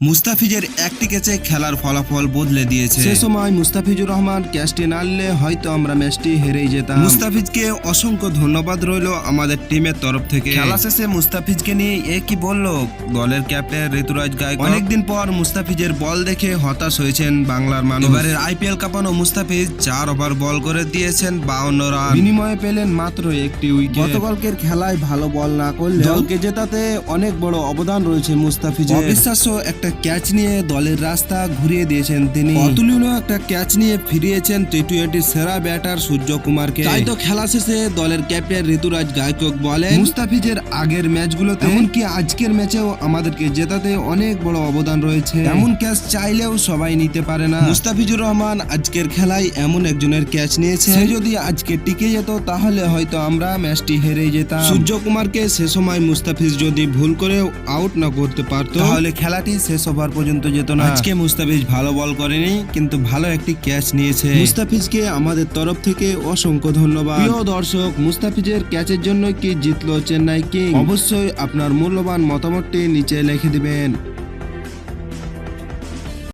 মুস্তাফিজের একটি ক্যাচে খেলার ফলাফল বদলে দিয়েছে। সে সময় মুস্তাফিজুর রহমান ক্যাচটি না নিলে হয়তো আমরা ম্যাচটি হেরেই যেতাম। মুস্তাফিজকে অসংখ্য ধন্যবাদ রইল আমাদের টিমের তরফ থেকে। খেলা শেষে মুস্তাফিজকে নিয়ে এ কি বলল? দলের ক্যাপ্টেন ঋতুরাজ গায়ক। অনেকদিন পর মুস্তাফিজের বল দেখে হতাশ হয়েছেন বাংলার মানুষ। এবারের আইপিএল কাপানো মুস্তাফিজ চার ওভার বল করে দিয়েছেন বাউন্ন রান। বিনিময়ে পেলেন মাত্র একটি উইকেট। গতকালকের খেলায় ভালো বল না করলে দলকে জেতাতে অনেক বড় অবদান রয়েছে মুস্তাফিজের। অবিশ্বাস্য একটা ক্যাচ নিয়ে দলের রাস্তা ঘুরিয়ে দিয়েছেন তিনি। অতুলনীয় একটা ক্যাচ নিয়ে ফিরিয়েছেন টি টোয়েন্টি সেরা ব্যাটার সূর্য কুমারকে তাই তো খেলা শেষে দলের ক্যাপ্টেন ঋতুরাজ গায়কক বলেন মুস্তাফিজের আগের ম্যাচগুলোতে এমনকি আজকের ম্যাচেও আমাদেরকে জেতাতে অনেক বড় অবদান রয়েছে। এমন ক্যাচ চাইলেও সবাই নিতে পারে না। মুস্তাফিজুর রহমান আজকের খেলায় এমন একজনের ক্যাচ নিয়েছে সে যদি আজকে টিকে যেত তাহলে হয়তো আমরা ম্যাচটি হেরে যেতাম। সূর্য কুমারকে সে সময় মুস্তাফিজ যদি ভুল করেও আউট না করতে পারতো তাহলে খেলাটি শেষ ওভার পর্যন্ত যেত না। আজকে মুস্তাফিজ ভালো বল করেনি কিন্তু ভালো একটি ক্যাচ নিয়েছে। মুস্তাফিজকে আমাদের তরফ থেকে অসংখ্য ধন্যবাদ। প্রিয় দর্শক মুস্তাফিজের ক্যাচের জন্য কি জিতলো চেন্নাই কিং অবশ্যই আপনার মূল্যবান মতামতটি নিচে লিখে দিবেন।